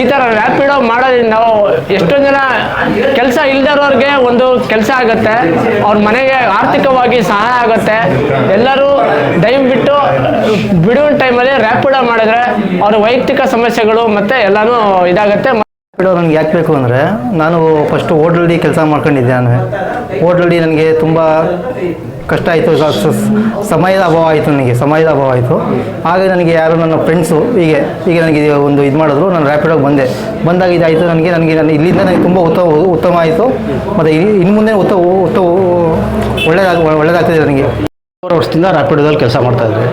ಈ ತರ ರ್ಯಾಪಿಡೋ ಮಾಡೋದ್ರಿಂದ ಎಷ್ಟೊಂದು ಜನ ಕೆಲಸ ಇಲ್ದಿರೋರ್ಗೆ ಒಂದು ಕೆಲಸ ಆಗುತ್ತೆ. ಅವ್ರ ಮನೆಗೆ ಆರ್ಥಿಕವಾಗಿ ಸಹಾಯ ಆಗುತ್ತೆ. ಎಲ್ಲರೂ ದಯವಿಟ್ಟು ಬಿಡುವಿನ ಟೈಮಲ್ಲಿ ರ್ಯಾಪಿಡೋ ಮಾಡಿದ್ರೆ ಅವ್ರ ವೈಯಕ್ತಿಕ ಸಮಸ್ಯೆಗಳು ಮತ್ತೆ ಎಲ್ಲಾನು ಇದಾಗುತ್ತೆ. ಬಿಡೋ ನನಗೆ ಯಾಕೆ ಬೇಕು ಅಂದರೆ, ನಾನು ಫಸ್ಟ್ ಓಡಲ್ಡಿ ಕೆಲಸ ಮಾಡ್ಕೊಂಡಿದ್ದೆ ನಾನು. ಓಡಲ್ಡಿ ನನಗೆ ತುಂಬ ಕಷ್ಟ ಆಯಿತು ಸಮಯದ ಅಭಾವ ಆಯಿತು ನನಗೆ, ಸಮಯದ ಅಭಾವ ಆಯಿತು. ಆಗ ನನಗೆ ಯಾರು ನನ್ನ ಫ್ರೆಂಡ್ಸು ಹೀಗೆ ಹೀಗೆ ನನಗೆ ಒಂದು ಇದು ಮಾಡಿದ್ರು, ನಾನು ರ್ಯಾಪಿಡೋಗಿ ಬಂದೆ. ಬಂದಾಗ ಇದಾಯಿತು ನನಗೆ ನನಗೆ ನಾನು ಇಲ್ಲಿಂದ ನನಗೆ ತುಂಬ ಉತ್ತಮ ಉತ್ತಮ ಆಯಿತು. ಮತ್ತು ಇನ್ನು ಮುಂದೆ ಉತ್ತಮ ಉತ್ತಮ ಒಳ್ಳೆಯದಾಗ ಒಳ್ಳೆಯದಾಗ್ತಿದೆ ನನಗೆ. ಮೂರು ವರ್ಷದಿಂದ ರ್ಯಾಪಿಡೋದಲ್ಲಿ ಕೆಲಸ ಮಾಡ್ತಾಯಿದ್ದೆ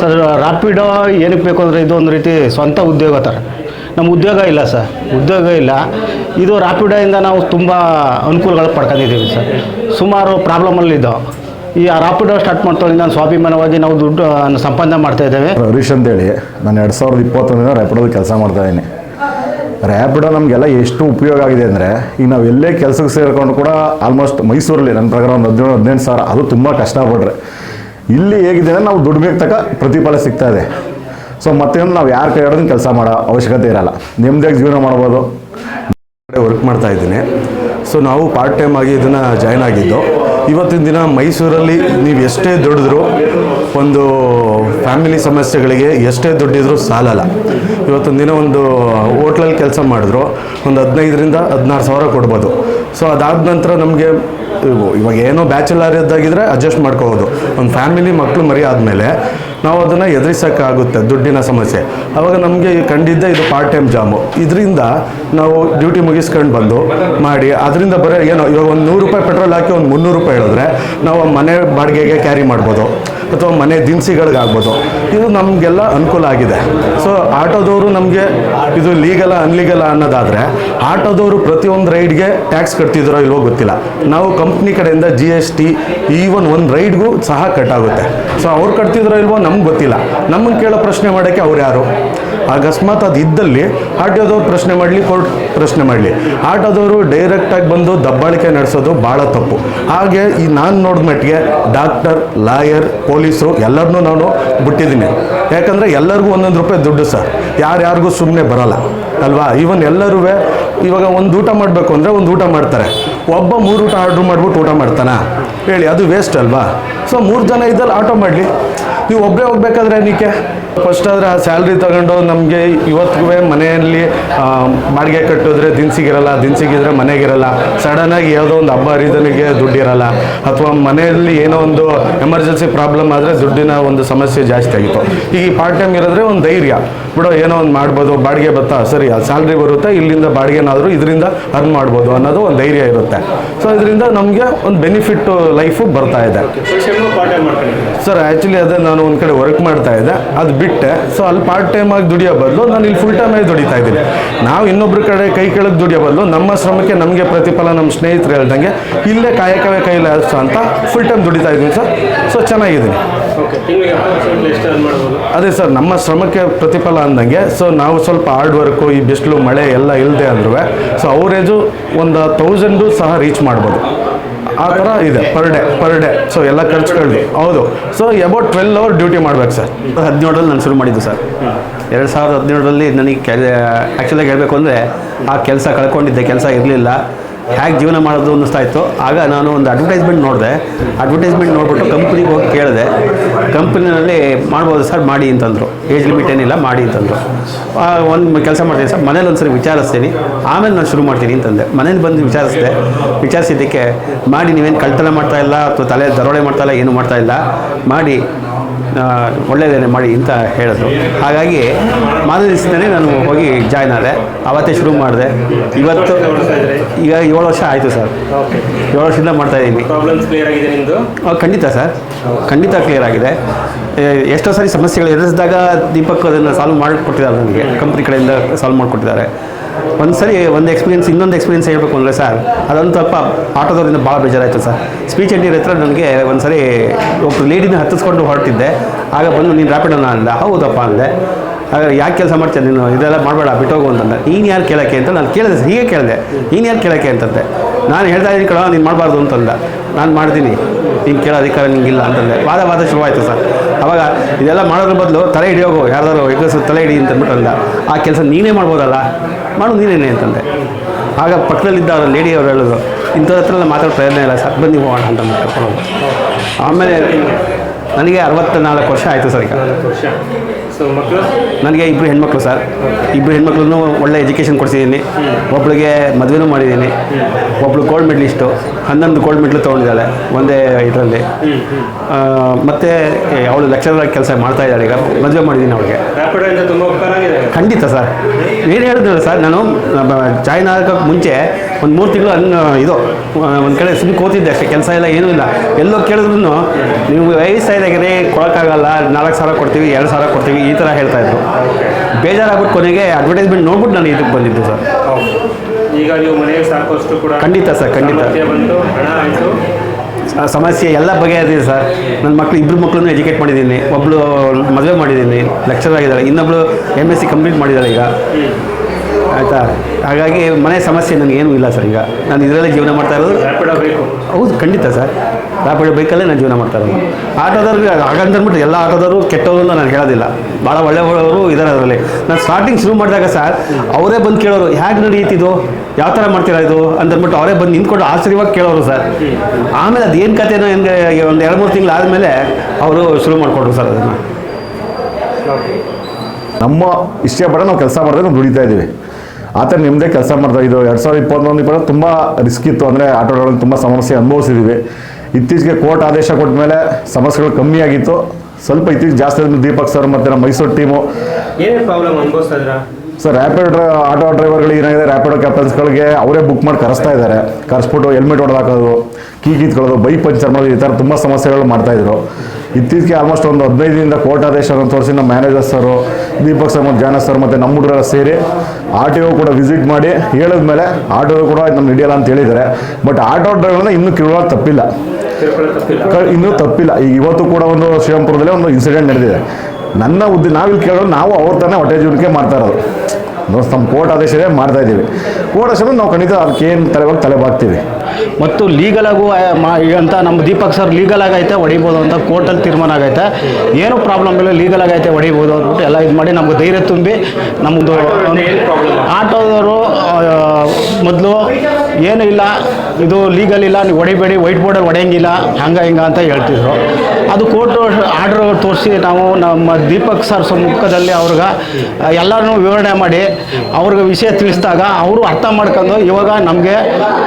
ಸರ್ ರ್ಯಾಪಿಡೋ ಏನಕ್ಕೆ ಬೇಕು ಅಂದರೆ ಇದು ಒಂದು ರೀತಿ ಸ್ವಂತ ಉದ್ಯೋಗ ಥರ ನಮ್ಮ ಉದ್ಯೋಗ ಇಲ್ಲ ಸರ್, ಉದ್ಯೋಗ ಇಲ್ಲ. ಇದು ರ್ಯಾಪಿಡೋಯಿಂದ ನಾವು ತುಂಬ ಅನುಕೂಲಗಳು ಪಡ್ಕೊಂಡಿದ್ದೀವಿ ಸರ್. ಸುಮಾರು ಪ್ರಾಬ್ಲಮಲ್ಲಿದ್ದೋ ಈ ರಾಪಿಡೋ ಸ್ಟಾರ್ಟ್ ಮಾಡ್ತೋದ್ರಿಂದ ಸ್ವಾಭಿಮಾನವಾಗಿ ನಾವು ದುಡ್ಡು ಸಂಪಾದನೆ ಮಾಡ್ತಾ ಇದ್ದೇವೆ. ಹರೀಶ್ ಅಂತೇಳಿ, ನಾನು ಎರಡು ಸಾವಿರದ ಇಪ್ಪತ್ತೊಂದರಿಂದ ರಾಪಿಡೋದು ಕೆಲಸ ಮಾಡ್ತಾ ಇದ್ದೀನಿ. ರ್ಯಾಪಿಡೋ ನಮಗೆಲ್ಲ ಎಷ್ಟು ಉಪಯೋಗ ಆಗಿದೆ ಅಂದರೆ, ಈಗ ನಾವು ಎಲ್ಲೇ ಕೆಲಸಕ್ಕೆ ಸೇರಿಕೊಂಡು ಕೂಡ ಆಲ್ಮೋಸ್ಟ್ ಮೈಸೂರಲ್ಲಿ ನನ್ನ ಪ್ರಕಾರ ಒಂದು ಹದಿನೇಳು, ಹದಿನೆಂಟು ಸಾವಿರ, ಅದು ತುಂಬ ಕಷ್ಟಪಡ್ರೆ ಇಲ್ಲಿ ಹೇಗಿದೆ ನಾವು ಬೇಕು ತಕ್ಕ ಪ್ರತಿಫಲ ಸಿಗ್ತಾ ಇದೆ. ಸೊ ಮತ್ತೇನು ನಾವು ಯಾರ ಕೈ ಕೆಲಸ ಮಾಡೋ ಅವಶ್ಯಕತೆ ಇರಲ್ಲ. ನೆಮ್ಮದಿಯಾಗಿ ಜೀವನ ಮಾಡ್ಬೋದು? ಕಡೆ ವರ್ಕ್ ಮಾಡ್ತಾ ಇದ್ದೀನಿ. ಸೊ ನಾವು ಪಾರ್ಟ್ ಟೈಮ್ ಆಗಿ ಇದನ್ನು ಜಾಯ್ನ್ ಆಗಿದ್ದು. ಇವತ್ತಿನ ದಿನ ಮೈಸೂರಲ್ಲಿ ನೀವು ಎಷ್ಟೇ ದುಡಿದ್ರು ಒಂದು ಫ್ಯಾಮಿಲಿ ಸಮಸ್ಯೆಗಳಿಗೆ ಎಷ್ಟೇ ದುಡ್ಡಿದ್ರೂ ಸಾಲಲ್ಲ. ಇವತ್ತಿನ ದಿನ ಒಂದು ಹೋಟ್ಲಲ್ಲಿ ಕೆಲಸ ಮಾಡಿದ್ರು. ಒಂದು ಹದಿನೈದರಿಂದ ಹದಿನಾರು ಸಾವಿರ ಕೊಡ್ಬೋದು. ಸೊ ಅದಾದ ನಂತರ ನಮಗೆ ಇವಾಗ ಏನೋ ಬ್ಯಾಚುಲರ್ ಇದ್ದಾಗಿದ್ರೆ ಅಡ್ಜಸ್ಟ್ ಮಾಡ್ಕೋಬೋದು ಒಂದು ಫ್ಯಾಮಿಲಿ ಮಕ್ಕಳು ಮರಿ ಆದಮೇಲೆ ನಾವು ಅದನ್ನು ಎದುರಿಸೋಕ್ಕಾಗುತ್ತೆ, ದುಡ್ಡಿನ ಸಮಸ್ಯೆ. ಆವಾಗ ನಮಗೆ ಕಂಡಿದ್ದ ಇದು ಪಾರ್ಟ್ ಟೈಮ್ ಜಾಮು ಇದರಿಂದ ನಾವು ಡ್ಯೂಟಿ ಮುಗಿಸ್ಕೊಂಡು ಬಂದು ಮಾಡಿ, ಅದರಿಂದ ಬರೋ ಏನೋ, ಇವಾಗ ಒಂದು ನೂರು ರೂಪಾಯಿ ಪೆಟ್ರೋಲ್ ಹಾಕಿ ಒಂದು ಮುನ್ನೂರು ರೂಪಾಯಿ ಹೇಳಿದ್ರೆ ನಾವು ಮನೆ ಬಾಡಿಗೆಗೆ ಕ್ಯಾರಿ ಮಾಡ್ಬೋದು. ಅಥವಾ ಮನೆ ದಿನಸಿಗಳಿಗಾಗ್ಬೋದು. ಇದು ನಮಗೆಲ್ಲ ಅನುಕೂಲ ಆಗಿದೆ. ಸೊ ಆಟೋದವರು ನಮಗೆ ಇದು ಲೀಗಲ ಅನ್ಲೀಗಲ ಅನ್ನೋದಾದರೆ, ಆಟೋದವರು ಪ್ರತಿಯೊಂದು ರೈಡ್ಗೆ ಟ್ಯಾಕ್ಸ್ ಕಟ್ತಿದ್ರೋ ಇಲ್ವೋ ಗೊತ್ತಿಲ್ಲ. ನಾವು ಕಂಪ್ನಿ ಕಡೆಯಿಂದ ಜಿ ಎಸ್ ಟಿ ಈವನ್ ಒಂದು ರೈಡ್ಗೂ ಸಹ ಕಟ್ಟಾಗುತ್ತೆ. ಸೊ ಅವ್ರು ಕಟ್ತಿದ್ರೋ ಇಲ್ವೋ ನಮ್ಗೆ ಗೊತ್ತಿಲ್ಲ. ನಮ್ಮನ್ನು ಕೇಳೋ ಪ್ರಶ್ನೆ ಮಾಡೋಕ್ಕೆ ಅವ್ರು ಯಾರು? ಅಕಸ್ಮಾತ್ ಅದು ಇದ್ದಲ್ಲಿ ಆಟೋದವ್ರು ಪ್ರಶ್ನೆ ಮಾಡಲಿ ಕೋರ್ಟ್ ಪ್ರಶ್ನೆ ಮಾಡಲಿ. ಆಟೋದವರು ಡೈರೆಕ್ಟಾಗಿ ಬಂದು ದಬ್ಬಾಳಿಕೆ ನಡೆಸೋದು ಭಾಳ ತಪ್ಪು. ಹಾಗೆ ಈ ನಾನು ನೋಡಿದ ಮಟ್ಟಿಗೆ ಡಾಕ್ಟರ್ ಲಾಯರ್ ಪೊಲೀಸರು ಎಲ್ಲರನ್ನೂ ನಾನು ಬಿಟ್ಟಿದ್ದೀನಿ. ಯಾಕಂದರೆ ಎಲ್ಲರಿಗೂ ಒಂದೊಂದು ರೂಪಾಯಿ ದುಡ್ಡು ಸರ್. ಯಾರ್ಯಾರಿಗೂ ಸುಮ್ಮನೆ ಬರಲ್ಲ, ಅಲ್ವಾ? ಈವನ್ ಎಲ್ಲರೂ ಇವಾಗ ಒಂದು ಊಟ ಮಾಡಬೇಕು ಅಂದರೆ ಒಂದು ಊಟ ಮಾಡ್ತಾರೆ. ಒಬ್ಬ ಮೂರು ಊಟ ಆರ್ಡ್ರ್ ಮಾಡ್ಬಿಟ್ಟು ಊಟ ಮಾಡ್ತಾನೆ? ಹೇಳಿ, ಅದು ವೇಸ್ಟ್ ಅಲ್ವಾ? ಸೊ ಮೂರು ಜನ ಇದ್ದಲ್ಲಿ ಆಟೋ ಮಾಡಲಿ. ನೀವು ಒಬ್ಬರೇ ಹೋಗ್ಬೇಕಾದ್ರೆ ಏನಕ್ಕೆ ಫಸ್ಟ್ ಆದರೆ ಆ ಸ್ಯಾಲ್ರಿ ತಗೊಂಡು ನಮಗೆ ಇವತ್ತಿಗೂ ಮನೆಯಲ್ಲಿ ಬಾಡಿಗೆ ಕಟ್ಟಿದ್ರೆ ದಿನಸಿಗಿರಲ್ಲ ದಿನಸಿಗಿದ್ರೆ ಮನೆಗಿರಲ್ಲ. ಸಡನ್ನಾಗಿ ಯಾವುದೋ ಒಂದು ಹಬ್ಬ ಹರಿದನಿಗೆ ದುಡ್ಡಿರಲ್ಲ. ಅಥವಾ ಮನೆಯಲ್ಲಿ ಏನೋ ಒಂದು ಎಮರ್ಜೆನ್ಸಿ ಪ್ರಾಬ್ಲಮ್ ಆದರೆ ದುಡ್ಡಿನ ಒಂದು ಸಮಸ್ಯೆ ಜಾಸ್ತಿ ಆಗಿತ್ತು. ಈಗ ಈ ಪಾರ್ಟ್ ಟೈಮ್ ಇರೋದ್ರೆ ಒಂದು ಧೈರ್ಯ. ಬಿಡೋ ಏನೋ ಒಂದು ಮಾಡ್ಬೋದು ಬಾಡಿಗೆ ಬತ್ತಾ? ಸರಿ ಸ್ಯಾಲ್ರಿ ಬರುತ್ತೆ ಇಲ್ಲಿಂದ ಬಾಡಿಗೆನಾದರೂ ಇದರಿಂದ ಅರ್ನ್ ಮಾಡ್ಬೋದು ಅನ್ನೋದು ಒಂದು ಧೈರ್ಯ ಇರುತ್ತೆ. ಸೊ ಇದರಿಂದ ನಮಗೆ ಒಂದು ಬೆನಿಫಿಟ್ ಲೈಫು ಬರ್ತಾ ಇದೆ. ಸರ್ ಆ್ಯಕ್ಚುಲಿ ಅದೇ ನಾನು ಒಂದು ಕಡೆ ವರ್ಕ್ ಮಾಡ್ತಾ ಇದ್ದೆ. ಅದು ಬಿಟ್ಟೆ ಸೊ ಅಲ್ಲಿ ಪಾರ್ಟ್ ಟೈಮ್ ಆಗಿ ದುಡಿಯೋ ಬದಲು ನಾನು ಇಲ್ಲಿ ಫುಲ್ ಟೈಮ್ ಆಗಿ ದುಡಿತಾ ಇದ್ದೀನಿ. ನಾವು ಇನ್ನೊಬ್ರ ಕಡೆ ಕೈ ಕೆಳಗೆ ದುಡಿಯೋ ಬದಲು ನಮ್ಮ ಶ್ರಮಕ್ಕೆ ನಮಗೆ ಪ್ರತಿಫಲ ನಮ್ಮ ಸ್ನೇಹಿತರು ಹೇಳ್ದಂಗೆ ಇಲ್ಲೇ ಕಾಯಕವೇ ಕೈಲಾಸ ಅಂತ ಫುಲ್ ಟೈಮ್ ದುಡಿತಾ ಇದ್ದೀನಿ ಸರ್. ಸೊ ಚೆನ್ನಾಗಿದ್ದೀನಿ. ಅದೇ ಸರ್ ನಮ್ಮ ಶ್ರಮಕ್ಕೆ ಪ್ರತಿಫಲ ಅಂದಂಗೆ ಸೊ ನಾವು ಸ್ವಲ್ಪ ಹಾರ್ಡ್ ವರ್ಕು ಈ ಬಿಸಿಲು ಮಳೆ ಎಲ್ಲ ಇಲ್ಲದೆ ಅಂದ್ರೂ ಸೊ ಅವರೇಜು ಒಂದು ತೌಸಂಡು ಸಹ ರೀಚ್ ಮಾಡ್ಬೋದು. ಆ ಥರ ಇದೆ per day per day so ಎಲ್ಲ ಖರ್ಚುಗಳು ಹೌದು. So about twelve hour duty ಮಾಡ್ಬೇಕು ಸರ್ ಹದಿನೇಳರಲ್ಲಿ ನಾನು ಶುರು ಮಾಡಿದ್ದು ಸರ್ ಎರಡು ಸಾವಿರದ ಹದಿನೇಳರಲ್ಲಿ ನನಗೆ ಆ್ಯಕ್ಚುಲಾಗಿ ಹೇಳಬೇಕು ಅಂದರೆ ಆ ಕೆಲಸ ಕಳ್ಕೊಂಡಿದ್ದೆ, ಕೆಲಸ ಇರಲಿಲ್ಲ. ಹೇಗೆ ಜೀವನ ಮಾಡೋದು ಅನ್ನಿಸ್ತಾ ಇತ್ತು. ಆಗ ನಾನು ಒಂದು ಅಡ್ವರ್ಟೈಸ್ಮೆಂಟ್ ನೋಡಿದೆ. ಅಡ್ವರ್ಟೈಸ್ಮೆಂಟ್ ನೋಡಿಬಿಟ್ಟು ಕಂಪ್ನಿಗೆ ಹೋಗಿ ಕೇಳಿದೆ. ಕಂಪ್ನಿನಲ್ಲಿ ಮಾಡ್ಬೋದು ಸರ್? ಮಾಡಿ ಅಂತಂದರು. ಏಜ್ ಲಿಮಿಟ್ ಏನಿಲ್ಲ, ಮಾಡಿ ಅಂತಂದರು. ಒಂದು ಕೆಲಸ ಮಾಡ್ತೀನಿ ಸರ್. ಮನೇಲಿ ಒಂದ್ಸರಿ ವಿಚಾರಿಸ್ತೀನಿ. ಆಮೇಲೆ ನಾನು ಶುರು ಮಾಡ್ತೀನಿ ಅಂತಂದೆ. ಮನೇಲಿ ಬಂದು ವಿಚಾರಿಸಿದೆ. ವಿಚಾರಿಸಿದ್ದಕ್ಕೆ, ಮಾಡಿ ನೀವೇನು ಕಳ್ತನ ಮಾಡ್ತಾ ಇಲ್ಲ? ಅಥವಾ ತಲೆ ದರೋಡೆ ಮಾಡ್ತಾ ಇಲ್ಲ? ಏನು ಮಾಡ್ತಾ ಇಲ್ಲ? ಮಾಡಿ ಒಳ್ಳೆಯದೇನೆ ಮಾಡಿ ಅಂತ ಹೇಳಿದ್ರು. ಹಾಗಾಗಿ ದಿವಸನೇ ನಾನು ಹೋಗಿ ಜಾಯ್ನ್ ಆದೆ. ಅವತ್ತೇ ಶುರು ಮಾಡಿದೆ. ಇವತ್ತು ಈಗ ಏಳು ವರ್ಷ ಆಯಿತು ಸರ್. ಏಳು ವರ್ಷದಿಂದ ಮಾಡ್ತಾ ಇದ್ದೀನಿ. ಪ್ರಾಬ್ಲಮ್ಸ್ ಕ್ಲಿಯರ್ ಆಗಿದೆ ನಿಮ್ಮದು ಖಂಡಿತ ಸರ್. ಖಂಡಿತ ಕ್ಲಿಯರ್ ಆಗಿದೆ. ಎಷ್ಟೋ ಸಾರಿ ಸಮಸ್ಯೆಗಳು ಎದುರಿಸಿದಾಗ ದೀಪಕ್ ಅದನ್ನು ಸಾಲ್ವ್ ಮಾಡಿಕೊಟ್ಟಿದ್ದಾರೆ ನನಗೆ ಕಂಪ್ನಿ ಕಡೆಯಿಂದ ಸಾಲ್ವ್ ಮಾಡಿಕೊಟ್ಟಿದ್ದಾರೆ. ಒಂದು ಸರಿ ಒಂದು ಎಕ್ಸ್ಪೀರಿಯನ್ಸ್ ಇನ್ನೊಂದು ಎಕ್ಸ್ಪೀರಿಯನ್ಸ್ ಹೇಳಬೇಕು ಅಂದರೆ ಸರ್ ಅದೊಂದು ತಪ್ಪ ಆಟೋದವರಿಂದ ಭಾಳ ಬೇಜಾರಾಯಿತು ಸರ್ ಸ್ಪೀಚ್ ಎಂಟಿಯರ್ ಹತ್ರ ನನಗೆ ಒಂದು ಸರಿ ಒಬ್ಬರು ಲೇಡಿನ ಹತ್ತಿಸ್ಕೊಂಡು ಹೊರಟಿದ್ದೆ. ಆಗ ಬಂದು ನೀನು ರ್ಯಾಪಿಡೋನ ಅಂದ. ಹೌದಪ್ಪ ಅಂದೆ. ಆಗ ಯಾಕೆ ಕೆಲಸ ಮಾಡ್ತೀಯ ನೀನು? ಇದೆಲ್ಲ ಮಾಡಬೇಡ, ಬಿಟ್ಟೋಗು ಅಂತಂದ. ನೀನು ಯಾರು ಕೇಳೋಕ್ಕೆ? ಅಂತ ನಾನು ಕೇಳಿದೆ ಹೀಗೆ ಕೇಳಿದೆ. ನೀನು ಯಾರು ಕೇಳೋಕ್ಕೆ? ಅಂತಂದೆ. ನಾನು ಹೇಳ್ತಾ ಇದ್ದೀನಿ ಕಣ, ನೀನು ಮಾಡಬಾರ್ದು ಅಂತಂದ. ನಾನು ಮಾಡ್ತೀನಿ. ಹಿಂಗೆ ಕೇಳೋ ಅಧಿಕಾರ ನಿಂಗಿಲ್ಲ ಅಂತಂದೆ. ವಾದ ವಾದ ಶುರುವಾಯಿತು ಸರ್. ಅವಾಗ ಇದೆಲ್ಲ ಮಾಡೋದ್ರ ಬದಲು ತಲೆ ಹಿಡಿಯೋಗು, ಯಾರಾದರೂ ಹೆಗಸು ತಲೆ ಹಿಡಿ ಅಂತ ಅಂದ್ಬಿಟ್ಟು ಅಂದ. ಆ ಕೆಲಸ ನೀನೇ ಮಾಡ್ಬೋದಲ್ಲ? ಮಾಡು ನೀನೇನೆ ಅಂತಂದೆ. ಆಗ ಪಕ್ಕದಲ್ಲಿದ್ದ ಅವ್ರ ಲೇಡಿ ಅವ್ರು ಹೇಳಿದ್ರು ಇಂಥವ್ರ ಹತ್ರ ಮಾತಾಡೋ ಪ್ರಯತ್ನ ಇಲ್ಲ ಸರ್. ಬಂದು ಹೋಗೋಣ ಅಂತ ಕರ್ಕೊಂಡು ಆಮೇಲೆ ನನಗೆ ಅರವತ್ತ ನಾಲ್ಕು ವರ್ಷ ಆಯಿತು ಸರ್ ಈಗ. ನನಗೆ ಇಬ್ಬರು ಹೆಣ್ಮಕ್ಳು ಸರ್. ಇಬ್ಬರು ಹೆಣ್ಮಕ್ಳೂ ಒಳ್ಳೆ ಎಜುಕೇಷನ್ ಕೊಡಿಸಿದ್ದೀನಿ. ಒಬ್ಬಳಿಗೆ ಮದುವೆನೂ ಮಾಡಿದ್ದೀನಿ. ಒಬ್ಬಳು ಗೋಲ್ಡ್ ಮೆಡ್ಲಿಸ್ಟು ಹನ್ನೊಂದು ಗೋಲ್ಡ್ ಮೆಡ್ಲು ತೊಗೊಂಡಿದ್ದಾಳೆ ಒಂದೇ ಇದರಲ್ಲಿ. ಮತ್ತು ಅವಳು ಲೆಕ್ಚರರ್ ಕೆಲಸ ಮಾಡ್ತಾ ಇದ್ದಾಳೆ ಈಗ. ಮದುವೆ ಮಾಡಿದ್ದೀನಿ ಅವಳಿಗೆ. ರ್ಯಾಪಿಡ್ ಅಂತ ತುಂಬ ಉಪಕಾರ ಆಗಿದೆ. ಖಂಡಿತ ಸರ್. ಏನು ಹೇಳಿದ್ರಲ್ಲ ಸರ್ ನಾನು ಜಾಯ್ನ್ ಆಗೋಕ್ಕೆ ಮುಂಚೆ ಒಂದು ಮೂರು ತಿಂಗಳು ಅನ್ ಇದು ಒಂದು ಕಡೆ ಸುಮ್ಮನೆ ಕೂತಿದ್ದೆ ಅಷ್ಟೇ ಕೆಲಸ ಇಲ್ಲ ಏನೂ ಇಲ್ಲ. ಎಲ್ಲೋ ಕೇಳಿದ್ರು ನೀವು ವಯಸ್ಸಾಗಿದೆ ಕೊಡೋಕ್ಕಾಗಲ್ಲ ನಾಲ್ಕು ಸಾವಿರ ಕೊಡ್ತೀವಿ ಎರಡು ಸಾವಿರ ಕೊಡ್ತೀವಿ ಈ ಥರ ಹೇಳ್ತಾ ಇದ್ರು. ಬೇಜಾರಾಗ್ಬಿಟ್ಟು ಕೊನೆಗೆ ಅಡ್ವರ್ಟೈಸ್ಮೆಂಟ್ ನೋಡ್ಬಿಟ್ಟು ನಾನು ಇದಕ್ಕೆ ಬಂದಿದ್ದು ಸರ್. ಈಗ ನೀವು ಮನೆಗೆ ಸಾಕಷ್ಟು ಕೂಡ ಖಂಡಿತ ಸರ್, ಖಂಡಿತ. ಸಮಸ್ಯೆ ಎಲ್ಲ ಬಗೆಹರಿದಿದೆ ಸರ್. ನನ್ನ ಮಕ್ಕಳು ಇಬ್ಬರು ಮಕ್ಕಳನ್ನು ಎಜುಕೇಟ್ ಮಾಡಿದ್ದೀನಿ. ಒಬ್ಬಳು ಮದುವೆ ಮಾಡಿದ್ದೀನಿ ಲೆಕ್ಚರ್ ಆಗಿದ್ದಾಳೆ. ಇನ್ನೊಬ್ಳು ಎಂ ಎಸ್ ಸಿ ಕಂಪ್ಲೀಟ್ ಮಾಡಿದ್ದಾಳೆ ಈಗ. ಆಯಿತಾ? ಹಾಗಾಗಿ ಮನೆ ಸಮಸ್ಯೆ ನನಗೇನೂ ಇಲ್ಲ ಸರ್ ಈಗ. ನಾನು ಇದರಲ್ಲೇ ಜೀವನ ಮಾಡ್ತಾ ಇರೋದು. ಹೌದು ಖಂಡಿತ ಸರ್. ರಾಪಿಡ್ ಬೈಕಲ್ಲೇ ನಾನು ಜೀವನ ಮಾಡ್ತಾ ಇರೋದು. ಆಟೋದವ್ರಿಗೆ ಹಾಗಂತಂದ್ಬಿಟ್ಟು ಎಲ್ಲ ಆಟೋದವರು ಕೆಟ್ಟವರು ಅಂತ ನಾನು ಹೇಳೋದಿಲ್ಲ. ಭಾಳ ಒಳ್ಳೆಯವರು ಇದ್ದಾರೆ ಅದರಲ್ಲಿ. ನಾನು ಸ್ಟಾರ್ಟಿಂಗ್ ಶುರು ಮಾಡಿದಾಗ ಸರ್, ಅವರೇ ಬಂದು ಕೇಳೋರು ಹೇಗೆ ನಡೆಯುತ್ತಿದ್ದು ಯಾವ ಥರ ಮಾಡ್ತೀರಾ ಇದು? ಅಂತಂದ್ಬಿಟ್ಟು ಅವರೇ ಬಂದು ನಿಂತ್ಕೊಂಡು ಆಶ್ಚರ್ಯವಾಗಿ ಕೇಳೋರು ಸರ್. ಆಮೇಲೆ ಅದೇನು ಕಥೆನೋ ಹೆಂಗೆ ಒಂದು ಎರಡು ಮೂರು ತಿಂಗಳು ಆದಮೇಲೆ ಅವರು ಶುರು ಮಾಡಿಕೊಟ್ರು ಸರ್ ಅದನ್ನು. ನಮ್ಮ ಇಷ್ಟಪಡ ನಾವು ಕೆಲಸ ಮಾಡಿದ್ರೆ ನಾವು ದುಡಿತಾ ಇದ್ದೀವಿ. ಆ ಥರ ನಿಮ್ಮದೇ ಕೆಲಸ ಮಾಡ್ತಾ ಇದು ಎರಡು ಸಾವಿರದ ಇಪ್ಪತ್ತೊಂದು ಇಪ್ಪತ್ತು ತುಂಬ ರಿಸ್ಕ್ ಇತ್ತು. ಅಂದರೆ ಆಟೋಗಳಲ್ಲಿ ತುಂಬ ಸಮಸ್ಯೆ ಅನುಭವಿಸಿದ್ದೀವಿ ಇತ್ತೀಚೆಗೆ ಕೋರ್ಟ್ ಆದೇಶ ಕೊಟ್ಟ ಮೇಲೆ ಸಮಸ್ಯೆಗಳು ಕಮ್ಮಿ ಆಗಿತ್ತು. ಸ್ವಲ್ಪ ಇತ್ತೀಚೆಗೆ ಜಾಸ್ತಿ ಆದ್ರೆ ದೀಪಕ್ ಸರ್ ಮತ್ತೆ ನಮ್ಮ ಮೈಸೂರು ಟೀಮು. ಪ್ರಾಬ್ಲಮ್ ಅನ್ಭವಿಸ್ತಾ ಸರ್ ರ್ಯಾಪಿಡ್ ಆಟೋ ಡ್ರೈವರ್ಗಳು ಏನಾಗಿದೆ? ರ್ಯಾಪಿಡ್ ಕ್ಯಾಪ್ಟನ್ಸ್ಗಳಿಗೆ ಅವರೇ ಬುಕ್ ಮಾಡಿ ಕರೆಸ್ತಾ ಇದ್ದಾರೆ. ಕರೆಸ್ಬಿಟ್ಟು ಹೆಲ್ಮೆಟ್ ಹೊಡೆದಾಕೋದು ಕೀ ಕಿತ್ಕೊಳ್ಳೋದು ಬೈಕ್ ಪಂಚರ್ ಮಾಡೋದು ಈ ಥರ ತುಂಬ ಸಮಸ್ಯೆಗಳು ಮಾಡ್ತಾಯಿದ್ರು ಇತ್ತೀಚೆಗೆ ಆಲ್ಮೋಸ್ಟ್ ಒಂದು ಹದಿನೈದರಿಂದ ಕೋರ್ಟ್ ಆದೇಶವನ್ನು ತೋರಿಸಿ ನಮ್ಮ ಮ್ಯಾನೇಜರ್ ಸರು ದೀಪಕ್ ಸರ್ ಮತ್ತು ಜಾನಸ್ ಸರ್ ಮತ್ತು ನಮ್ಮ ಹುಡುಗರೆಲ್ಲ ಸೇರಿ ಆಟೋ ಕೂಡ ವಿಸಿಟ್ ಮಾಡಿ ಹೇಳಿದ ಮೇಲೆ ಆಟೋ ಕೂಡ ನಮ್ಮ ಹಿಡಿಯಲ್ಲ ಅಂತ ಹೇಳಿದ್ದಾರೆ. ಬಟ್ ಆಟೋ ಡ್ರೈವರ್ನ ಇನ್ನೂ ಕಿರುಳ ತಪ್ಪಿಲ್ಲ. ಇನ್ನೂ ತಪ್ಪಿಲ್ಲ. ಈಗ ಇವತ್ತು ಕೂಡ ಒಂದು ಶ್ರೀರಾಮ್ಪುರದಲ್ಲಿ ಒಂದು ಇನ್ಸಿಡೆಂಟ್ ನಡೆದಿದೆ. ನನ್ನ ಉದ್ದಿ ನಾವಿಲ್ಲಿ ಕೇಳೋದು ನಾವು ಅವ್ರ ತಾನೇ ಹೊಟ್ಟೆ ಜೀವನಕ್ಕೆ ಮಾಡ್ತಾ ಇರೋದು. ನಮ್ಮ ಕೋರ್ಟ್ ಆದೇಶವೇ ಮಾಡ್ತಾ ಇದ್ದೀವಿ. ಕೋರ್ಟ್ ಆದೇಶ ನಾವು ಖಂಡಿತ ಅದಕ್ಕೆ ಏನು ತಲೆವಾಗಿ ತಲೆ ಬಾಗ್ತೀವಿ. ಮತ್ತು ಲೀಗಲ್ ಲೀಗಲಾಗೂ ಅಂತ ನಮ್ಮ ದೀಪಕ್ ಸರ್ ಲೀಗಲ್ ಆಗೈತೆ, ಹೊಡಿಬೋದು ಅಂತ ಕೋರ್ಟಲ್ಲಿ ತೀರ್ಮಾನ ಆಗೈತೆ. ಏನು ಪ್ರಾಬ್ಲಮ್ ಇಲ್ಲ ಲೀಗಲ್ ಆಗೈತೆ, ಹೊಡಿಬೋದು ಅಂದ್ಬಿಟ್ಟು ಎಲ್ಲ ಇದು ಮಾಡಿ ನಮ್ಗೆ ಧೈರ್ಯ ತುಂಬಿ ನಮ್ಮದು ಆಟೋದವರು ಮೊದಲು ಏನು ಇಲ್ಲ, ಇದು ಲೀಗಲ್ ಇಲ್ಲ, ನೀವು ಹೊಡಿಬೇಡಿ ವೈಟ್ ಬೋರ್ಡಲ್ಲಿ ಹೊಡೆಯಂಗಿಲ್ಲ, ಹಂಗ ಹಿಂಗೆ ಅಂತ ಹೇಳ್ತಿದ್ರು. ಅದು ಕೋರ್ಟ್ ಆರ್ಡ್ರ್ ತೋರಿಸಿ ನಾವು ನಮ್ಮ ದೀಪಕ್ ಸರ್ ಸಮ್ಮುಖದಲ್ಲಿ ಅವ್ರಿಗೆ ಎಲ್ಲರನ್ನೂ ವಿವರಣೆ ಮಾಡಿ ಅವ್ರಿಗೆ ವಿಷಯ ತಿಳಿಸಿದಾಗ ಅವರು ಅರ್ಥ ಮಾಡ್ಕೊಂಡು ಇವಾಗ ನಮಗೆ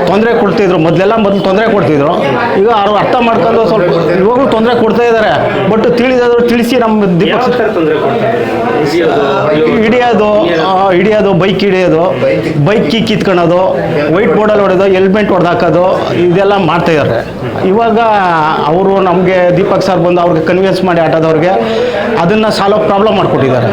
ತೊಂದರೆ ಕೊಡ್ತಿದ್ರು. ಮೊದಲೆಲ್ಲ ಮೊದಲು ತೊಂದರೆ ಕೊಡ್ತಿದ್ರು. ಈಗ ಅವರು ಅರ್ಥ ಮಾಡ್ಕೊಂಡು ಸ್ವಲ್ಪ ಇವಾಗಲೂ ತೊಂದರೆ ಕೊಡ್ತಾ ಇದ್ದಾರೆ ಬಟ್ ತಿಳಿದಾದ್ರು ತಿಳಿಸಿ ನಮ್ಮ ದೀಪಕ್ ಸರ್ ತೊಂದರೆ ಕೊಡ್ತಾರೆ ಹಿಡಿಯೋದು, ಹಿಡಿಯೋದು? ಬೈಕ್ ಹಿಡಿಯೋದು ಬೈಕ್ ಕಿಕ್ ಕಿತ್ಕೊಳ್ಳೋದು ವೈಟ್ ಬೋರ್ಡಲ್ಲಿ ಹೊಡೆದು ಹೆಲ್ಮೆಟ್ ಹೊಡೆದಾಕೋದು ಇದೆಲ್ಲ ಮಾಡ್ತಾ ಇದ್ದಾರೆ ಇವಾಗ ಅವರು ನಮಗೆ ದೀಪಕ್ ಸರ್ ಬಂದು ಅವ್ರಿಗೆ ಕನ್ವಿನ್ಸ್ ಮಾಡಿ ಆಟೋದವ್ರಿಗೆ ಅದನ್ನು ಸಾಲ್ವ್ ಪ್ರಾಬ್ಲಮ್ ಮಾಡಿಕೊಟ್ಟಿದ್ದಾರೆ.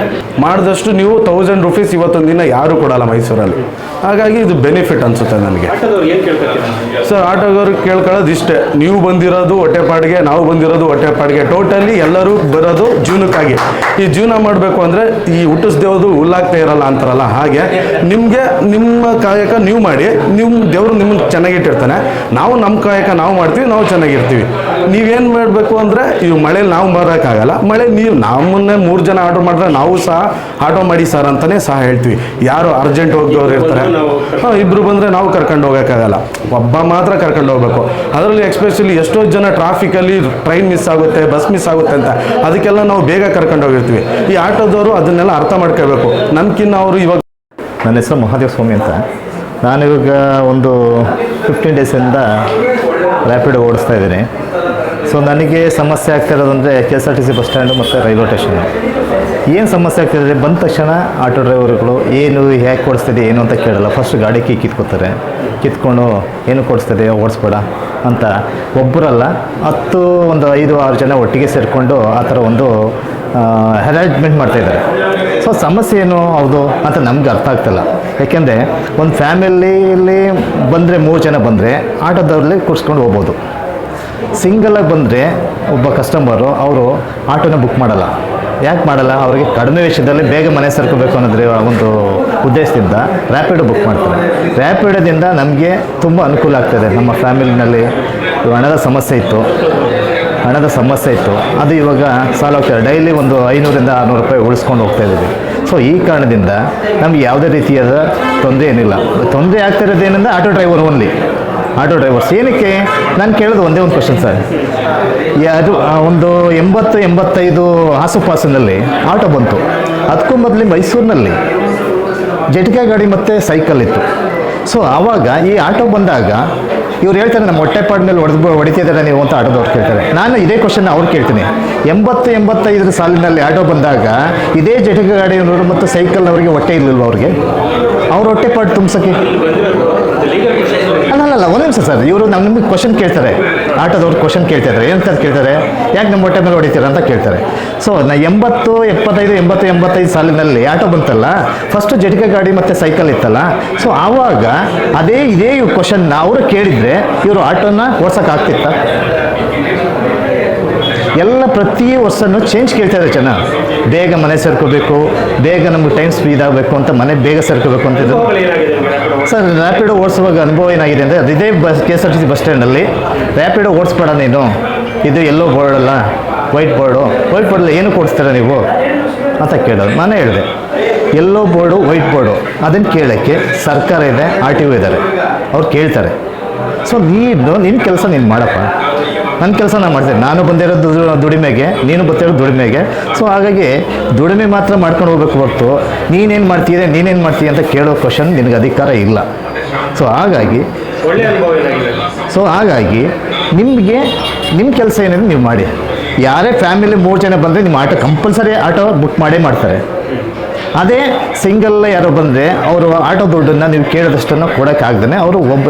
ಮಾಡಿದಷ್ಟು ನೀವು ತೌಸಂಡ್ ರುಪೀಸ್ ಇವತ್ತೊಂದು ದಿನ ಯಾರು ಕೊಡಲ್ಲ ಮೈಸೂರಲ್ಲಿ. ಹಾಗಾಗಿ ಇದು ಬೆನಿಫಿಟ್ ಅನಿಸುತ್ತೆ ನನಗೆ. ಆಟೋದವ್ರು ಏನು ಕೇಳ್ಕೊತೀರಾ ಸರ್ ಆಟೋದವ್ರು ಕೇಳ್ಕೊಳ್ಳೋದು ಇಷ್ಟೇ. ನೀವು ಬಂದಿರೋದು ಹೊಟ್ಟೆಪಾಡಿಗೆ ನಾವು ಬಂದಿರೋದು ಹೊಟ್ಟೆಪಾಡಿಗೆ ಟೋಟಲಿ ಎಲ್ಲರೂ ಬರೋದು ಜೀವನಕ್ಕಾಗಿ. ಈ ಜೀವನ ಮಾಡಬೇಕು ಅಂದರೆ ಈ ಹುಟ್ಟಿಸ್ದೇವ್ದು ಹುಲ್ಲಾಗ್ತಾ ಇರಲ್ಲ ಅಂತಾರಲ್ಲ ಹಾಗೆ ನಿಮಗೆ ನಿಮ್ಮ ಕಾಯಕ ನೀವು ಮಾಡಿ ನಿಮ್ಮ ದೇವರು ನಿಮ್ಮನ್ನು ಚೆನ್ನಾಗಿಟ್ಟಿರ್ತಾನೆ. ನಾವು ನಮ್ಮ ಕಾಯಕ ನಾವು ಮಾಡ್ತೀವಿ ನಾವು ಚೆನ್ನಾಗಿರ್ತೀವಿ. ನೀವೇನು ಮಾಡಬೇಕು ಅಂದರೆ ಈ ಮಳೇಲಿ ನಾವು ಬರೋಕ್ಕಾಗಲ್ಲ ಮಳೆ ನೀವು ನಮ್ಮನ್ನೇ ಮೂರು ಜನ ಆರ್ಡರ್ ಮಾಡಿದ್ರೆ ನಾವು ಸಹ ಆಟೋ ಮಾಡಿ ಸರ್ ಅಂತಲೇ ಸಹ ಹೇಳ್ತೀವಿ. ಯಾರು ಅರ್ಜೆಂಟ್ ಹೋಗೋರು ಇರ್ತಾರೆ? ಹಾಂ ಇಬ್ರು ಬಂದರೆ ನಾವು ಕರ್ಕೊಂಡು ಹೋಗೋಕ್ಕಾಗಲ್ಲ. ಒಬ್ಬ ಮಾತ್ರ ಕರ್ಕೊಂಡು ಹೋಗಬೇಕು. ಅದರಲ್ಲಿ ಎಕ್ಸ್ಪೆಷಲಿ ಎಷ್ಟೋ ಜನ ಟ್ರಾಫಿಕಲ್ಲಿ ಟ್ರೈನ್ ಮಿಸ್ ಆಗುತ್ತೆ ಬಸ್ ಮಿಸ್ ಆಗುತ್ತೆ ಅಂತ. ಅದಕ್ಕೆಲ್ಲ ನಾವು ಬೇಗ ಕರ್ಕೊಂಡು ಹೋಗಿರ್ತೀವಿ. ಈ ಆಟೋದವರು ಅದನ್ನೆಲ್ಲ ಅರ್ಥ ಮಾಡ್ಕೋಬೇಕು. ನನ್ಕಿನ್ನ ಅವರು ಇವಾಗ ನನ್ನ ಹೆಸರು ಮಹಾದೇವ ಸ್ವಾಮಿ ಅಂತ. ನಾನು ಇವಾಗ ಒಂದು ಫಿಫ್ಟೀನ್ ಡೇಸಿಂದ ರ್ಯಾಪಿಡ್ ಓಡಿಸ್ತಾ ಇದ್ದೀನಿ. ಸೊ ನನಗೆ ಸಮಸ್ಯೆ ಆಗ್ತಿರೋದು ಅಂದರೆ K S R T C bus stand ಮತ್ತು ರೈಲ್ವೆ ಸ್ಟೇಷನ್ ಏನು ಸಮಸ್ಯೆ ಆಗ್ತಿದೆ ಬಂದ ತಕ್ಷಣ ಆಟೋ ಡ್ರೈವರ್ಗಳು, ಏನು, ಹೇಗೆ ಕೊಡಿಸ್ತಿದೆ ಏನು ಅಂತ ಕೇಳಲ್ಲ. ಫಸ್ಟ್ ಗಾಡಿ ಕೀ ಕಿತ್ಕೋತಾರೆ. ಕಿತ್ಕೊಂಡು, ಏನು ಕೊಡಿಸ್ತಿದೆ ಓಡಿಸ್ಬೇಡ ಅಂತ ಒಬ್ಬರಲ್ಲ ಹತ್ತು, ಒಂದು ಐದು, ಆರು ಜನ ಒಟ್ಟಿಗೆ ಸೇರಿಕೊಂಡು ಆ ಥರ ಒಂದು ಹೆರಾಜ್ಮೆಂಟ್ ಮಾಡ್ತಾಯಿದ್ದಾರೆ ಸೊ ಸಮಸ್ಯೆ ಏನು, ಹೌದು ಅಂತ ನಮ್ಗೆ ಅರ್ಥ ಆಗ್ತಿಲ್ಲ ಯಾಕೆಂದರೆ, ಒಂದು ಫ್ಯಾಮಿಲಿಯಲ್ಲಿ ಬಂದರೆ ಮೂರು ಜನ ಬಂದರೆ ಆಟೋದವ್ರಲ್ಲಿ ಕೂರಿಸ್ಕೊಂಡು ಹೋಗ್ಬೋದು. ಸಿಂಗಲಾಗಿ ಬಂದರೆ ಒಬ್ಬ ಕಸ್ಟಮರು ಅವರು ಆಟೋನ ಬುಕ್ ಮಾಡಲ್ಲ. ಯಾಕೆ ಮಾಡಲ್ಲ? ಅವರಿಗೆ ಕಡಿಮೆ ವಿಷಯದಲ್ಲಿ ಬೇಗ ಮನೆ ಸರ್ಕೋಬೇಕು ಅನ್ನೋದ್ರ ಒಂದು ಉದ್ದೇಶದಿಂದ ರ್ಯಾಪಿಡೋ ಬುಕ್ ಮಾಡ್ತಾರೆ. ರ್ಯಾಪಿಡೋದಿಂದ ನಮಗೆ ತುಂಬ ಅನುಕೂಲ ಆಗ್ತದೆ. ನಮ್ಮ ಫ್ಯಾಮಿಲಿನಲ್ಲಿ ಹಣದ ಸಮಸ್ಯೆ ಇತ್ತು. ಹಣದ ಸಮಸ್ಯೆ ಇತ್ತು. ಅದು ಇವಾಗ ಸಾಲ ಹೋಗ್ತಾರೆ ಡೈಲಿ ಒಂದು ಐನೂರಿಂದ ಆರುನೂರು ರೂಪಾಯಿ ಉಳಿಸ್ಕೊಂಡು ಹೋಗ್ತಾ ಇದ್ದೀವಿ. ಸೊ ಈ ಕಾರಣದಿಂದ ನಮ್ಗೆ ಯಾವುದೇ ರೀತಿಯಾದ ತೊಂದರೆ ಏನಿಲ್ಲ. ತೊಂದರೆ ಆಗ್ತಿರೋದೇನೆಂದರೆ auto driver only auto drivers ಏನಕ್ಕೆ? ನಾನು ಕೇಳೋದು ಒಂದೇ ಒಂದು ಕ್ವಶನ್ ಸರ್ ಅದು ಒಂದು ಎಂಬತ್ತು, ಎಂಬತ್ತೈದು ಆಸುಪಾಸಿನಲ್ಲಿ ಆಟೋ ಬಂತು. ಅದಕ್ಕೂ ಮೊದಲು ಮೈಸೂರಿನಲ್ಲಿ ಜಟಿಕೆ ಗಾಡಿ ಮತ್ತು ಸೈಕಲ್ ಇತ್ತು. ಸೊ ಆವಾಗ ಈ ಆಟೋ ಬಂದಾಗ ಇವ್ರು ಹೇಳ್ತಾರೆ, ನಮ್ಮ ಹೊಟ್ಟೆಪಾಡ್ ಮೇಲೆ ಹೊಡೆದು, ಹೊಡಿತಿದ್ದಾರೆ ನೀವು? ಅಂತ ಆಟೋದವ್ರು ಕೇಳ್ತಾರೆ. ನಾನು ಇದೇ ಕ್ವಶನ್ ಅವ್ರು ಕೇಳ್ತೀನಿ. ಎಂಬತ್ತು ಎಂಬತ್ತೈದರ ಸಾಲಿನಲ್ಲಿ ಆಟೋ ಬಂದಾಗ ಇದೇ ಜಟಿಕೆ ಗಾಡಿಯವರು ಮತ್ತು ಸೈಕಲ್ನವರಿಗೆ ಹೊಟ್ಟೆ ಇರಲಿಲ್ವ ಅವ್ರಿಗೆ? ಅವ್ರ ಹೊಟ್ಟೆಪಾಡು ತುಂಬಿಸೋಕ್ಕೆ. ಅಲ್ಲ ಅಲ್ಲ ಒಂದು ನಿಮಿಷ ಸರ್. ಇವರು ನಮ್ಮ ನಿಮಗೆ ಕ್ವಶನ್ ಕೇಳ್ತಾರೆ. ಆಟೋದವ್ರು ಕ್ವಶನ್ ಕೇಳ್ತಿದ್ದಾರೆ ಏನಂತ ಕೇಳ್ತಾರೆ? ಯಾಕೆ ನಮ್ಮ ಹೊಟ್ಟೆ ಮೇಲೆ ಹೊಡಿತೀರ ಅಂತ ಕೇಳ್ತಾರೆ. ಸೊ ನಾ ಎಂಬತ್ತು, ಎಪ್ಪತ್ತೈದು ಎಂಬತ್ತು ಎಂಬತ್ತೈದು ಸಾಲಿನಲ್ಲಿ ಆಟೋ ಬಂತಲ್ಲ ಫಸ್ಟ್ ಜಟಿಕೆ ಗಾಡಿ ಮತ್ತು ಸೈಕಲ್ ಇತ್ತಲ್ಲ. ಸೊ ಆವಾಗ ಅದೇ, ಇದೇ ಕ್ವಶನ್ನ ಅವರು ಕೇಳಿದರೆ ಇವರು ಆಟೋನ ಓಡ್ಸೋಕ್ಕಾಗ್ತಿತ್ತ ಎಲ್ಲ ಪ್ರತಿ ವರ್ಷನೂ ಚೇಂಜ್ ಕೇಳ್ತಾರೆ ಜನ. ಬೇಗ ಮನೆ ಸೇರ್ಕೋಬೇಕು ಬೇಗ ನಮ್ಗೆ ಟೈಮ್ ಸ್ಪೀಡ್ ಆಗಬೇಕು ಅಂತ ಮನೆ ಬೇಗ ಸೇರ್ಕೋಬೇಕು ಅಂತ ಸರ್ ರ್ಯಾಪಿಡೋ ಓಡಿಸುವಾಗ ಅನುಭವ ಏನಾಗಿದೆ ಅಂದರೆ ಅದು ಇದೇ bus K S R T C bus ಸ್ಟ್ಯಾಂಡಲ್ಲಿ Rapido ಓಡಿಸ್ಬೇಡ ನೀನು. ಇದು ಎಲ್ಲೋ ಬೋರ್ಡ್ ಅಲ್ಲ ವೈಟ್ ಬೋರ್ಡು ವೈಟ್ ಬೋರ್ಡಲ್ಲಿ ಏನು ಕೊಡಿಸ್ತೀರ ನೀವು? ಅಂತ ಕೇಳೋದು ನಾನೇ ಹೇಳಿದೆ. ಎಲ್ಲೋ ಬೋರ್ಡು ವೈಟ್ ಬೋರ್ಡು ಅದನ್ನು ಕೇಳೋಕ್ಕೆ ಸರ್ಕಾರ ಇದೆ ಆರ್ ಟಿ ಒ ಇದ್ದಾರೆ. ಅವ್ರು ಕೇಳ್ತಾರೆ. ಸೊ ನೀನು ನಿನ್ನ ಕೆಲಸ ನೀನು ಮಾಡಪ್ಪ. ನನ್ನ ಕೆಲಸ ನಾನು ಮಾಡ್ತೇನೆ. ನಾನು ಬಂದಿರೋದು ದುಡಿಮೆಗೆ ನೀನು ಬರ್ತಿರೋದು ದುಡಿಮೆಗೆ. ಸೊ ಹಾಗಾಗಿ ದುಡಿಮೆ ಮಾತ್ರ ಮಾಡ್ಕೊಂಡು ಹೋಗ್ಬೇಕು ಹೊರತು ನೀನೇನು ಮಾಡ್ತೀಯ ನೀನೇನು ಮಾಡ್ತೀಯ ಅಂತ ಕೇಳೋ ಕ್ವಶನ್ ನಿನಗೆ ಅಧಿಕಾರ ಇಲ್ಲ. ಸೊ ಹಾಗಾಗಿ ಸೊ ಹಾಗಾಗಿ ನಿಮಗೆ ನಿಮ್ಮ ಕೆಲಸ ಏನಿದೆ ನೀವು ಮಾಡಿ. ಯಾರೇ ಫ್ಯಾಮಿಲಿ ಮೂರು ಜನ ಬಂದರೆ ನಿಮ್ಮ ಆಟೋ ಕಂಪಲ್ಸರಿ ಆಟೋ ಬುಕ್ ಮಾಡೇ ಮಾಡ್ತಾರೆ. ಅದೇ ಸಿಂಗಲ್ ಯಾರೋ ಬಂದರೆ ಅವರು ಆಟೋ ದುಡ್ಡನ್ನು ನೀವು ಕೇಳಿದಷ್ಟನ್ನು ಕೊಡೋಕ್ಕಾಗ್ದೇ ಅವರು ಒಬ್ಬ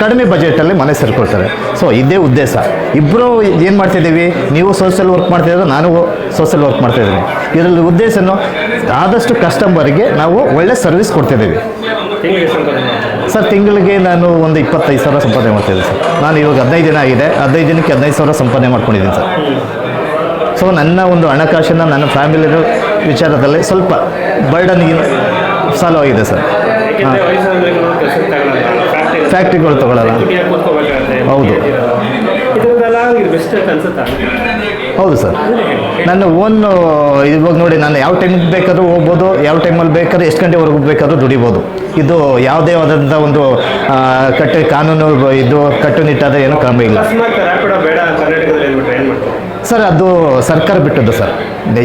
ಕಡಿಮೆ ಬಜೆಟಲ್ಲಿ ಮನೆ ಸೇರ್ಕೊಳ್ತಾರೆ. ಸೊ ಇದೇ ಉದ್ದೇಶ. ಇಬ್ಬರು ಏನು ಮಾಡ್ತಿದ್ದೀವಿ? ನೀವು ಸೋಷಿಯಲ್ ವರ್ಕ್ ಮಾಡ್ತಿದ್ರೆ ನಾನು ಸೋಷಿಯಲ್ ವರ್ಕ್ ಮಾಡ್ತಾಯಿದ್ದೀನಿ ಇದರಲ್ಲಿ ಉದ್ದೇಶನೂ ಆದಷ್ಟು ಕಸ್ಟಮರ್ಗೆ ನಾವು ಒಳ್ಳೆ ಸರ್ವಿಸ್ ಕೊಡ್ತಿದ್ದೀವಿ. ಸರ್ ತಿಂಗಳಿಗೆ ನಾನು ಒಂದು ಇಪ್ಪತ್ತೈದು ಸಾವಿರ ಸಂಪಾದನೆ ಮಾಡ್ತಿದ್ದೆ ಸರ್. ನಾನು ಇವಾಗ ಹದಿನೈದು ದಿನ ಆಗಿದೆ. ಹದಿನೈದು ದಿನಕ್ಕೆ ಹದಿನೈದು ಸಾವಿರ ಸಂಪಾದನೆ ಮಾಡ್ಕೊಂಡಿದ್ದೀನಿ ಸರ್. ಸೊ ನನ್ನ ಒಂದು ಹಣಕಾಸಿನ ನನ್ನ ಫ್ಯಾಮಿಲಿ ವಿಚಾರದಲ್ಲಿ ಸ್ವಲ್ಪ ಬರ್ಡನ್ ಸಾಲ್ವ್ ಆಗಿದೆ ಸರ್ ಫ್ಯಾಕ್ಟ್ರಿಗಳು ತಗೊಳ್ಳಲ್ಲ. ಹೌದು. ಹೌದು ಸರ್. ನನ್ನ ಓನ್ ಇವಾಗ ನೋಡಿ ನಾನು ಯಾವ ಟೈಮಿಗೆ ಬೇಕಾದರೂ ಹೋಗ್ಬೋದು ಯಾವ ಟೈಮಲ್ಲಿ ಬೇಕಾದ್ರೂ ಎಷ್ಟು ಗಂಟೆವರೆಗೂ ಬೇಕಾದರೂ ದುಡಿಬೋದು. ಇದು ಯಾವುದೇ ಆದಂಥ ಒಂದು ಕಟ್ಟು ಕಾನೂನು ಇದು ಕಟ್ಟುನಿಟ್ಟಾದ ಏನು ಕ್ರಮ ಇಲ್ಲ ಅಕಸ್ಮಾತ್ ರ್ಯಾಪಿಡೋ ಬೇಡ ಕರ್ನಾಟಕದಲ್ಲಿ ಹೇಳ್ಬಿಟ್ರೆ ಏನು ಮಾಡ್ತಾರೆ ಸರ್ ಅದು ಸರ್ಕಾರ ಬಿಟ್ಟದ್ದು ಸರ್.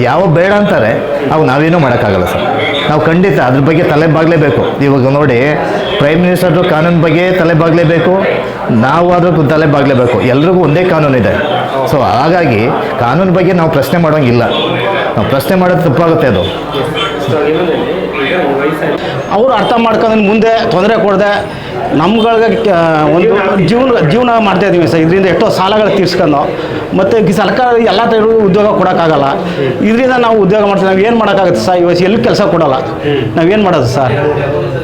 ಯಾವ ಬೇಡ ಅಂತಾರೆ ಅವು ನಾವೇನೂ ಮಾಡೋಕ್ಕಾಗಲ್ಲ ಸರ್. ನಾವು ಖಂಡಿತ ಅದ್ರ ಬಗ್ಗೆ ತಲೆ ಬಾಗಲೇಬೇಕು. ಇವಾಗ ನೋಡಿ ಪ್ರೈಮ್ ಮಿನಿಸ್ಟರ್ದು ಕಾನೂನು ಬಗ್ಗೆ ತಲೆ ಬಾಗಲೇಬೇಕು ನಾವು ಅದ್ರ ತಲೆ ಬಾಗಲೇಬೇಕು. ಎಲ್ರಿಗೂ ಒಂದೇ ಕಾನೂನು ಇದೆ. ಸೊ ಹಾಗಾಗಿ ಕಾನೂನು ಬಗ್ಗೆ ನಾವು ಪ್ರಶ್ನೆ ಮಾಡೋಂಗಿಲ್ಲ. ನಾವು ಪ್ರಶ್ನೆ ಮಾಡೋದು ತಪ್ಪಾಗುತ್ತೆ ಅದು. ಅವರು ಅರ್ಥ ಮಾಡ್ಕೊಂಡು ಮುಂದೆ ತೊಂದರೆ ಕೊಡದೆ ನಮ್ಗಳಿಗೆ ಒಂದು ಜೀವನ ಜೀವನ ಮಾಡ್ತಾ ಇದ್ದೀವಿ ಸರ್. ಇದರಿಂದ ಎಷ್ಟೋ ಸಾಲಗಳು ತೀರ್ಸ್ಕೊಂಡು. ಮತ್ತು ಸರ್ಕಾರ ಎಲ್ಲ ಥರ ಉದ್ಯೋಗ ಕೊಡೋಕ್ಕಾಗಲ್ಲ. ಇದರಿಂದ ನಾವು ಉದ್ಯೋಗ ಮಾಡ್ತೀವಿ. ನಾವು ಏನು ಮಾಡೋಕ್ಕಾಗುತ್ತೆ ಸರ್? ಇವತ್ತು ಎಲ್ಲಿ ಕೆಲಸ ಕೊಡೋಲ್ಲ. ನಾವೇನು ಮಾಡೋದು ಸರ್?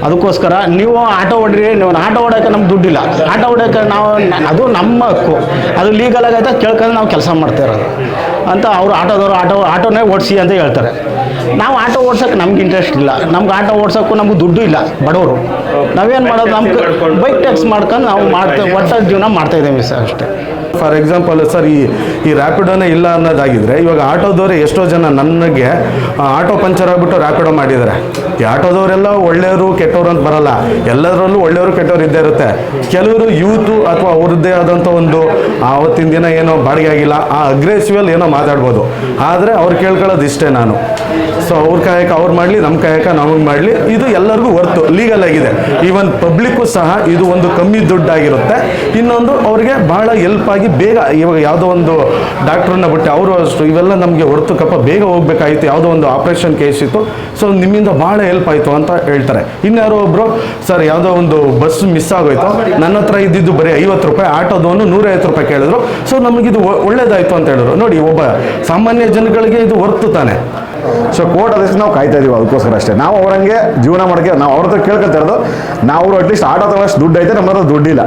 ಅದಕ್ಕೋಸ್ಕರ ನೀವು ಆಟೋ ಹೊಡ್ರಿ ನೀವು ಆಟೋ ಹೊಡೋಕೆ ನಮ್ಗೆ ದುಡ್ಡಿಲ್ಲ. ಆಟೋ ಹೊಡೋಕೆ ನಾವು ಅದು ನಮ್ಮ ಹಕ್ಕು. ಅದು ಲೀಗಲ್ ಆಗೈತೆ ಕೇಳ್ಕೊಂಡು ನಾವು ಕೆಲಸ ಮಾಡ್ತಾ ಇರೋದು. ಅಂತ ಅವರು ಆಟೋದವರು ಆಟೋ, ಆಟೋನೇ ಓಡಿಸಿ ಅಂತ ಹೇಳ್ತಾರೆ. ನಾವು ಆಟೋ ಓಡ್ಸೋಕೆ ನಮ್ಗೆ ಇಂಟ್ರೆಸ್ಟ್ ಇಲ್ಲ. ನಮ್ಗೆ ಆಟೋ ಓಡ್ಸೋಕ್ಕೂ ನಮ್ಗೆ ದುಡ್ಡು ಇಲ್ಲ ಬಡವರು. ನಾವೇನು ಮಾಡೋದು? ನಮ್ಗೆ ಬೈಕ್ ಟ್ಯಾಕ್ಸ್ ಮಾಡ್ಕೊಂಡು ನಾವು ಮಾಡ್ತೇವೆ ಒಟ್ಟಾಗಿ ಜೀವನ ಮಾಡ್ತಾ ಇದ್ದೀವಿ ಸರ್ ಅಷ್ಟೇ. ಫಾರ್ ಎಕ್ಸಾಂಪಲ್ ಸರ್ ಈ ಈ ರ್ಯಾಪಿಡೋನೇ ಇಲ್ಲ ಅನ್ನೋದಾಗಿದ್ದರೆ ಇವಾಗ ಆಟೋದವರು ಎಷ್ಟೋ ಜನ ನನಗೆ ಆಟೋ ಪಂಚರ್ ಆಗಿಬಿಟ್ಟು ರ್ಯಾಪಿಡೋ ಮಾಡಿದ್ದಾರೆ ಈ ಆಟೋದವರೆಲ್ಲ ಒಳ್ಳೆಯವರು ಕೆಟ್ಟವರು ಅಂತ ಬರಲ್ಲ. ಎಲ್ಲದರಲ್ಲೂ ಒಳ್ಳೆಯವರು ಕೆಟ್ಟವರು ಇದ್ದೇ ಇರುತ್ತೆ. ಕೆಲವರು ಯೂತು ಅಥವಾ ಅವ್ರದ್ದೇ ಆದಂಥ ಒಂದು ಆವತ್ತಿನ ದಿನ ಏನೋ ಬಾಡಿಗೆ ಆಗಿಲ್ಲ, ಆ ಅಗ್ರೆಸಿವಲ್ಲಿ ಏನೋ ಮಾತಾಡ್ಬೋದು. ಆದರೆ ಅವ್ರು ಕೇಳ್ಕೊಳ್ಳೋದು ಇಷ್ಟೇ ನಾನು. ಸೊ ಅವ್ರ ಕಾಯಕ ಅವ್ರು ಮಾಡಲಿ ನಮ್ಮ ಕಾಯಕ ನಮಗೆ ಮಾಡಲಿ. ಇದು ಎಲ್ಲರಿಗೂ ವರ್ತು ಲೀಗಲ್ ಆಗಿದೆ. ಈವನ್ ಪಬ್ಲಿಕ್ಕು ಸಹ ಇದು ಒಂದು ಕಮ್ಮಿ ದುಡ್ಡಾಗಿರುತ್ತೆ. ಇನ್ನೊಂದು ಅವ್ರಿಗೆ ಬಹಳ ಹೆಲ್ಪ್ ಆಗಿ ಬೇಗ ಇವಾಗ ಯಾವುದೋ ಒಂದು ಡಾಕ್ಟ್ರನ್ನ ಬಿಟ್ಟು ಅವರು ಅಷ್ಟು ಇವೆಲ್ಲ ನಮಗೆ ಹೊರತು ಕಪ್ಪ ಬೇಗ ಹೋಗ್ಬೇಕಾಯಿತು, ಯಾವುದೋ ಒಂದು ಆಪ್ರೇಷನ್ ಕೇಸ್ ಇತ್ತು. ಸೊ ನಿಮ್ಮಿಂದ ಭಾಳ ಹೆಲ್ಪ್ ಆಯಿತು ಅಂತ ಹೇಳ್ತಾರೆ. ಇನ್ಯಾರೋ ಒಬ್ಬರು ಸರ್, ಯಾವುದೋ ಒಂದು ಬಸ್ ಮಿಸ್ ಆಗೋಯ್ತು. ನನ್ನ ಹತ್ರ ಇದ್ದಿದ್ದು ಬರೀ ಐವತ್ತು ರೂಪಾಯಿ ಆಟೋದವನು ನೂರೈವತ್ತು ರೂಪಾಯಿ ಕೇಳಿದ್ರು. ಸೊ ನಮಗಿದು ಒಳ್ಳೇದಾಯಿತು ಅಂತ ಹೇಳಿದ್ರು. ನೋಡಿ, ಒಬ್ಬ ಸಾಮಾನ್ಯ ಜನಗಳಿಗೆ ಇದು ಹೊರ್ತು ತಾನೆ. ಸೊ ಕೋರ್ಟ್ ಅದಕ್ಕೆ ನಾವು ಕಾಯ್ತಾ ಇದೀವಿ ಅದಕ್ಕೋಸ್ಕರ ಅಷ್ಟೇ. ನಾವು ಅವರಂಗೆ ಜೀವನ ಮಾಡೋಕ್ಕೆ ನಾವು ಅವ್ರ ಹತ್ರ ಇರೋದು, ನಾವು ಅಟ್ಲೀಸ್ಟ್ ಆಟೋ ತಗೊಳ್ಳೋಷ್ಟು ದುಡ್ಡು ಐತೆ ನಮ್ಮ ಹತ್ರ ದುಡ್ಡಿಲ್ಲ.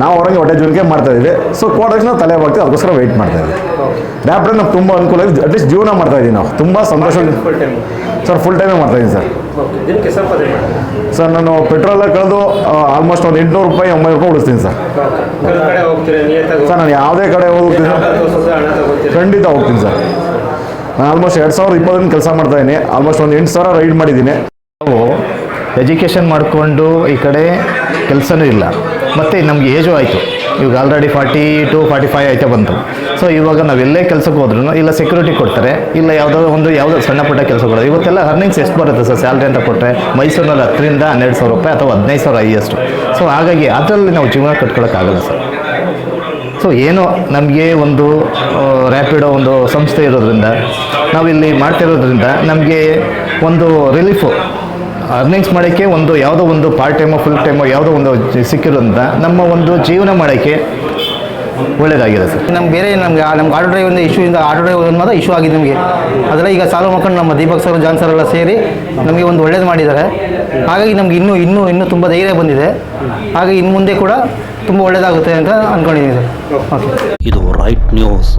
ನಾವು ಹೊರಗೆ ಹೊಟ್ಟೆ ಜೀವನಕ್ಕೆ ಮಾಡ್ತಾ ಇದ್ದೀವಿ. ಸೊ ಕೋಟಕ್ಕೆ ನಾವು ತಲೆ ಬಾಗ್ತೀವಿ ಅದಕ್ಕೋಸ್ಕರ ವೆಯ್ಟ್ ಮಾಡ್ತಾ ಇದ್ದೀವಿ. ರ್ಯಾಪಿಡ್ ನಮ್ಗೆ ತುಂಬ ಅನುಕೂಲ ಆಗಿದೆ. ಅಟ್ಲೀಸ್ಟ್ ಜೀವನ ಮಾಡ್ತಾ ಇದ್ದೀವಿ ನಾವು. ತುಂಬ ಸಂತೋಷ. ಸರ್ ಫುಲ್ ಟೈಮೇ ಮಾಡ್ತಾ ಇದ್ದೀನಿ ಸರ್ ಓಕೆ ದಿನಕ್ಕೆ ಎಷ್ಟು ಸಂಪಾದನೆ ಮಾಡ್ತೀರಾ ಸರ್ ನಾನು ಪೆಟ್ರೋಲ್ ಕಳೆದು ಆಲ್ಮೋಸ್ಟ್ ಒಂದು ಎಂಟುನೂರು ರೂಪಾಯಿ ಒಂಬೈನೂರು ರೂಪಾಯಿ ಉಳಿಸ್ತೀನಿ ಸರ್ ಸರ್ ನಾನು ಯಾವುದೇ ಕಡೆ ಹೋಗ್ತೀನಿ ಖಂಡಿತ ಹೋಗ್ತೀನಿ ಸರ್ ನಾನು ಆಲ್ಮೋಸ್ಟ್ ಎರಡು ಸಾವಿರದ ಇಪ್ಪತ್ತೊಂದು ಕೆಲಸ ಮಾಡ್ತಾ ಇದ್ದೀನಿ. ಆಲ್ಮೋಸ್ಟ್ ಒಂದು ಎಂಟು ಸಾವಿರ ರೈಡ್ ಮಾಡಿದ್ದೀನಿ. ನಾವು ಎಜುಕೇಷನ್ ಮಾಡಿಕೊಂಡು ಈ ಕಡೆ ಕೆಲಸನೂ ಇಲ್ಲ. ಮತ್ತು ನಮಗೆ ಏಜು ಆಯಿತು. ಇವಾಗ already forty two forty five ಆಯಿತು ಬಂತು. ಸೊ ಇವಾಗ ನಾವು ಎಲ್ಲೇ ಕೆಲಸಕ್ಕೆ ಹೋದ್ರೂ ಇಲ್ಲ ಸೆಕ್ಯೂರಿಟಿ ಕೊಡ್ತಾರೆ, ಇಲ್ಲ ಯಾವುದೋ ಒಂದು ಯಾವುದೋ ಸಣ್ಣ ಪುಟ್ಟ ಕೆಲಸ ಕೊಡೋದು ಇವತ್ತೆಲ್ಲ ಅರ್ನಿಂಗ್ಸ್ ಎಷ್ಟು ಬರುತ್ತೆ ಸರ್ ಸ್ಯಾಲ್ರಿ ಅಂತ ಕೊಟ್ಟರೆ ಮೈಸೂರಿನಲ್ಲಿ ಹತ್ತರಿಂದ ಹನ್ನೆರಡು ಸಾವಿರ ರೂಪಾಯಿ ಅಥವಾ ಹದಿನೈದು ಸಾವಿರ ಹೈಯೆಸ್ಟ್ ಸೊ ಹಾಗಾಗಿ ಅದರಲ್ಲಿ ನಾವು ಜೀವನ ಕಟ್ಕೊಳ್ಳೋಕ್ಕಾಗಲ್ಲ ಸರ್. ಸೊ ಏನೋ ನಮಗೆ ಒಂದು ರ್ಯಾಪಿಡೋ ಒಂದು ಸಂಸ್ಥೆ ಇರೋದ್ರಿಂದ, ನಾವಿಲ್ಲಿ ಮಾಡ್ತಿರೋದ್ರಿಂದ ನಮಗೆ ಒಂದು ರಿಲೀಫು ಅರ್ನಿಂಗ್ಸ್ ಮಾಡೋಕ್ಕೆ ಒಂದು ಯಾವುದೋ ಒಂದು ಪಾರ್ಟ್ ಟೈಮೋ ಫುಲ್ ಟೈಮೋ ಯಾವುದೋ ಒಂದು ಸಿಕ್ಕಿರೋದ್ರಿಂದ ನಮ್ಮ ಒಂದು ಜೀವನ ಮಾಡೋಕ್ಕೆ ಒಳ್ಳೆಯದಾಗಿದೆ ಸರ್. ನಮ್ಗೆ ಬೇರೆ ನಮ್ಗೆ ನಮ್ಗೆ ಆಟೋ ಡ್ರೈವ್ ಇಶ್ಯೂ ಇಂದ ಆಟೋ ಡ್ರೈವ್ ಒಂದು ಮಾತ್ರ ಇಶ್ಯೂ ಆಗಿದೆ ನಮಗೆ. ಅದೆಲ್ಲ ಈಗ ಸಾಲ್ವ್ ಮಕ್ಕಳು ನಮ್ಮ ದೀಪಕ್ ಸರ್ ಜಾನ್ ಸರ್ ಎಲ್ಲ ಸೇರಿ ನಮಗೆ ಒಂದು ಒಳ್ಳೇದು ಮಾಡಿದ್ದಾರೆ. ಹಾಗಾಗಿ ನಮ್ಗೆ ಇನ್ನೂ ಇನ್ನೂ ಇನ್ನೂ ತುಂಬ ಧೈರ್ಯ ಬಂದಿದೆ. ಹಾಗೆ ಇನ್ನು ಮುಂದೆ ಕೂಡ ತುಂಬ ಒಳ್ಳೇದಾಗುತ್ತೆ ಅಂತ ಅಂದ್ಕೊಂಡಿದ್ದೀನಿ ಸರ್. ಓಕೆ ಇದು ರೈಟ್ ನ್ಯೂಸ್